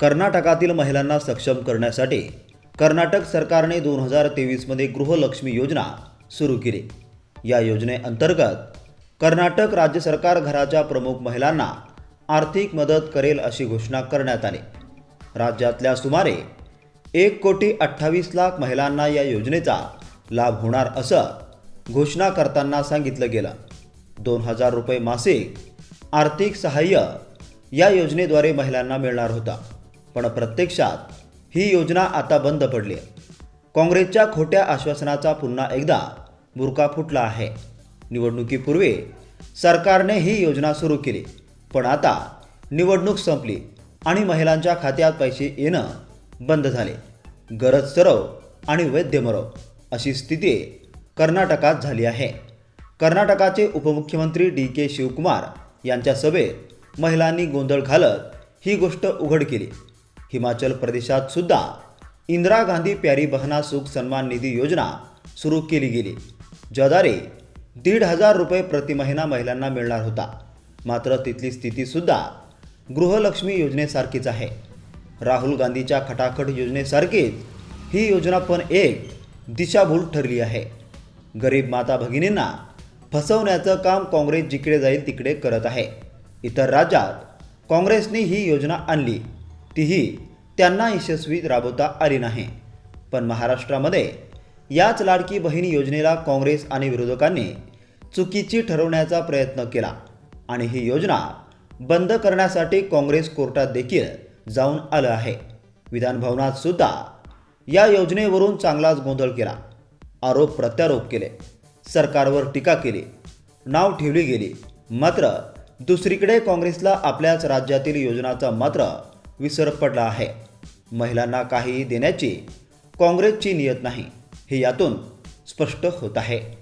कर्नाटकातील महिलांना सक्षम करण्यासाठी कर्नाटक सरकारने दोन हजार तेवीसमध्ये गृहलक्ष्मी योजना सुरू केली. या योजनेअंतर्गत कर्नाटक राज्य सरकार घराच्या प्रमुख महिलांना आर्थिक मदत करेल अशी घोषणा करण्यात आली. राज्यातल्या सुमारे एक कोटी अठ्ठावीस लाख महिलांना या योजनेचा लाभ होणार असं घोषणा करताना सांगितलं गेलं. दोन हजार रुपये मासिक आर्थिक सहाय्य या योजनेद्वारे महिलांना मिळणार होता. पण प्रत्यक्षात ही योजना आता बंद पडली आहे. काँग्रेसच्या खोट्या आश्वासनाचा पुन्हा एकदा बुरका फुटला आहे. निवडणुकीपूर्वी सरकारने ही योजना सुरू केली पण आता निवडणूक संपली आणि महिलांच्या खात्यात पैसे येणं बंद झाले. गरज सरव आणि वैद्य मरव अशी स्थिती कर्नाटकात झाली आहे. कर्नाटकाचे उपमुख्यमंत्री डी के शिवकुमार यांच्या सभेत महिलांनी गोंधळ घालत ही गोष्ट उघड केली. हिमाचल प्रदेशात सुद्धा इंदिरा गांधी प्यारी बहना सुख सन्मान निधी योजना सुरू केली गेली ज्याद्वारे दीड हजार रुपये प्रति महिना महिलांना मिळणार होता. मात्र तिथली स्थितीसुद्धा गृहलक्ष्मी योजनेसारखीच आहे. राहुल गांधीच्या खटाखट योजनेसारखीच ही योजना पण एक दिशाभूल ठरली आहे. गरीब माता भगिनींना फसवण्याचं काम काँग्रेस जिकडे जाईल तिकडे करत आहे. इतर राज्यात काँग्रेसने ही योजना आणली. तीही त्यांना यशस्वी राबवता आली नाही. पण महाराष्ट्रामध्ये याच लाडकी बहीण योजनेला काँग्रेस आणि विरोधकांनी चुकीची ठरवण्याचा प्रयत्न केला आणि ही योजना बंद करण्यासाठी काँग्रेस कोर्टात देखील जाऊन आलं आहे. विधानभवनात सुद्धा या योजनेवरून चांगलाच गोंधळ केला. आरोप प्रत्यारोप केले. सरकारवर टीका केली. नाव ठेवली गेली. मात्र दुसरीकडे काँग्रेसला आपल्याच राज्यातील योजनाचा मात्र विसर पडला आहे. महिलांना काहीही देण्याची काँग्रेसची नियत नाही हे यातून स्पष्ट होत आहे.